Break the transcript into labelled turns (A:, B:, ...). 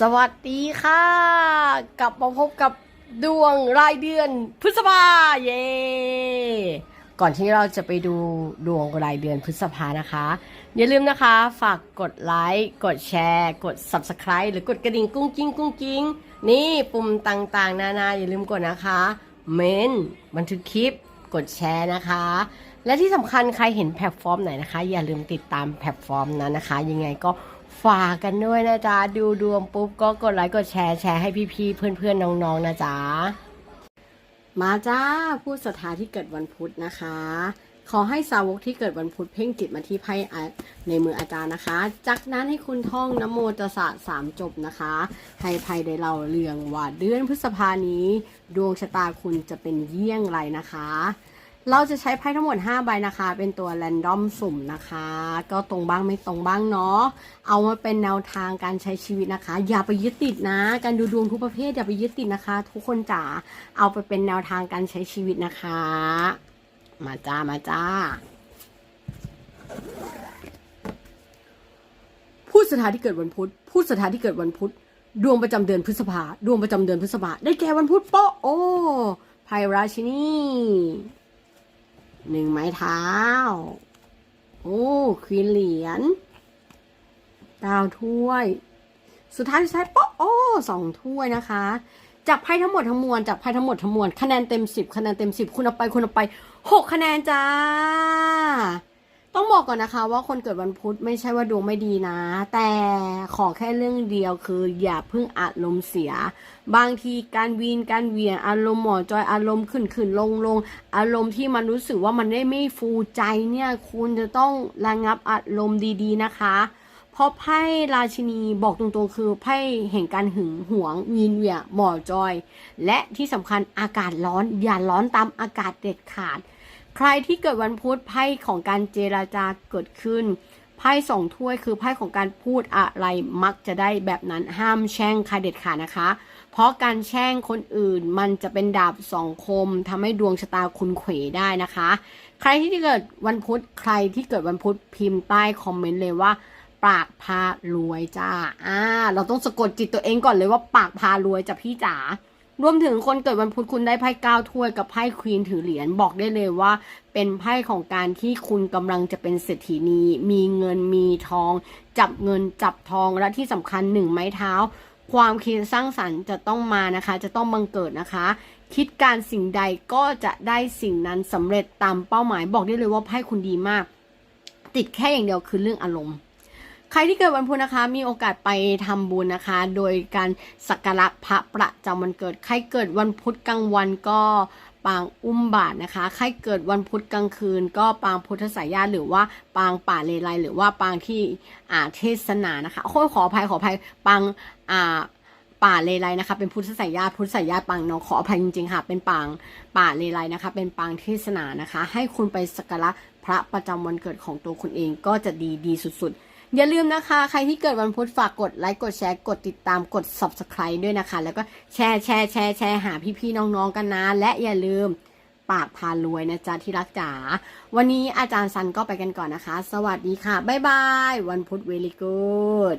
A: สวัสดีค่ะ กลับมาพบกับดวงรายเดือนพฤษภาเย้ก่อนที่เราจะไปดูดวงรายเดือนพฤษภานะคะ อย่าลืมนะคะ ฝากกดไลค์กดแชร์ กด Subscribe หรือกดกระดิ่งกุ้งกิ้งกุ้งกิ้งนี่ปุ่มต่างๆ นานาอย่าลืมกดนะคะ เมนบันทึกคลิปกดแชร์นะคะ และที่สำคัญใครเห็นแพลตฟอร์มไหนนะคะ อย่าลืมติดตามแพลตฟอร์มนั้นนะคะ ยังไงก็ ฝากกันด้วยนะจ๊ะ ดูดวงปุ๊บก็กดไลค์กดแชร์แชร์ให้พี่ๆเพื่อนๆน้องๆนะจ๊ะ มาจ้าผู้ศรัทธาที่เกิดวันพุธนะคะ ขอให้สาวกที่เกิดวันพุธเพ่งจิตมาที่ไพ่ในมืออาจารย์นะคะ จากนั้นให้คุณท่องนโมตสสะสามจบนะคะให้ไพ่ได้เล่าเรื่องว่าเดือนพฤษภานี้ ดวงชะตาคุณจะเป็นเยี่ยงไรนะคะ เราจะใช้ไพ่ทั้งหมด 5 ใบนะคะ เป็นตัวแรนดอมสุ่มนะคะ ก็ตรงบ้างไม่ตรงบ้างเนาะ เอามาเป็นแนวทางการใช้ชีวิตนะคะ อย่าไปยึดติดนะ การดูดวงทุกประเภทอย่าไปยึดติดนะคะ ทุกคนจ๋า เอาไปเป็นแนวทางการใช้ชีวิตนะคะ มาจ้า มาจ้า ผู้สถานที่เกิดวันพุธ ผู้สถานที่เกิดวันพุธ ดวงประจำเดือนพฤษภา ดวงประจำเดือนพฤษภา ได้แก่วันพุธโปะโอ้ไพราชินี หนึ่งไม้เท้า โอ้ควีนเหรียญดาวถ้วย สุดท้ายสุดท้ายป๊ะโอ้สองถ้วยนะคะ จากไพ่ทั้งหมดทั้งมวลจากไพ่ทั้งหมดทั้งมวลคะแนนเต็มสิบคะแนนเต็มสิบคุณเอาไปคุณเอาไปหกคะแนนจ้า บอกก่อนนะคะ ว่าคนเกิดวันพุธไม่ใช่ว่าดวงไม่ดีนะ แต่ขอแค่เรื่องเดียวคือ อย่าเพิ่งอารมณ์เสีย บางทีการวีนการเวียนอารมณ์หมอจอยอารมณ์ขึ้นขึ้นลงลงอารมณ์ที่มันรู้สึกว่ามันได้ไม่ฟูใจเนี่ย คุณจะต้องระงับอารมณ์ดีๆนะคะ เพราะไพ่ราชินีบอกตรงๆ คือไพ่แห่งการหึงหวงวีนเวียหมอจอย และที่สำคัญอากาศร้อนอย่าร้อนตามอากาศเด็ดขาด ใครที่เกิดวันพุธไพ่ของการเจราจาเกิดขึ้นไพ่สองถ้วยคือไพ่ของการพูดอะไรมักจะได้แบบนั้นห้ามแช่งใครเด็ดขาดนะคะ เพราะการแช่งคนอื่นมันจะเป็นดาบสองคมทำให้ดวงชะตาคุณเขวได้นะคะ ใครที่เกิดวันพุธใครที่เกิดวันพุธพิมพ์ใต้คอมเมนต์เลยว่า ปากพารวยจ้าอ่าเราต้องสะกดจิตตัวเองก่อนเลยว่าปากพารวยจ้ะพี่จ๋า รวมถึงคนเกิดวันพุธคุณได้ไพ่เก้าถ้วยกับไพ่ควีนถือเหรียญบอกได้เลยว่า เป็นไพ่ของการที่คุณกำลังจะเป็นเศรษฐีนีมีเงินมีทอง จับเงินจับทองและที่สำคัญหนึ่งไม้เท้า ความคิดสร้างสรรค์จะต้องมานะคะ จะต้องบังเกิดนะคะ คิดการสิ่งใดก็จะได้สิ่งนั้นสำเร็จตามเป้าหมายบอกได้เลยว่าไพ่คุณดีมาก ติดแค่อย่างเดียวคือเรื่องอารมณ์ ใครที่เกิดวันพุธนะคะ มีโอกาสไปทำบุญนะคะ โดยการสักการะพระประจำวันเกิด ใครเกิดวันพุธกลางวันก็ปางอุ้มบาทนะคะ ใครเกิดวันพุธกลางคืน ก็ปางพุทธสายญาติหรือว่าปางป่าเลไลหรือว่าปางที่อ่าเทศนานะคะโอ้ขออภัยขออภัยปางอ่าป่าเลไลนะคะ เป็นพุทธสายญาติพุทธสายญาติปางนองขออภัยจริงๆค่ะ เป็นปางป่าเลไลนะคะ เป็นปางเทศนานะคะ ให้คุณไปสักการะพระประจำวันเกิดของตัวคุณเองก็จะดีดีสุดๆ อย่าลืมนะคะ ใครที่เกิดวันพุธฝากกดไลค์กดแชร์กดติดตามกด subscribe ด้วยนะคะ แล้วก็แชร์แชร์แชร์แชร์หาพี่ๆน้องๆกันนะ และอย่าลืมปากพารวยนะจ๊ะที่รักจ๋าวันนี้อาจารย์ซันก็ไปกันก่อนนะคะ สวัสดีค่ะ บ๊ายบาย วันพุธ very good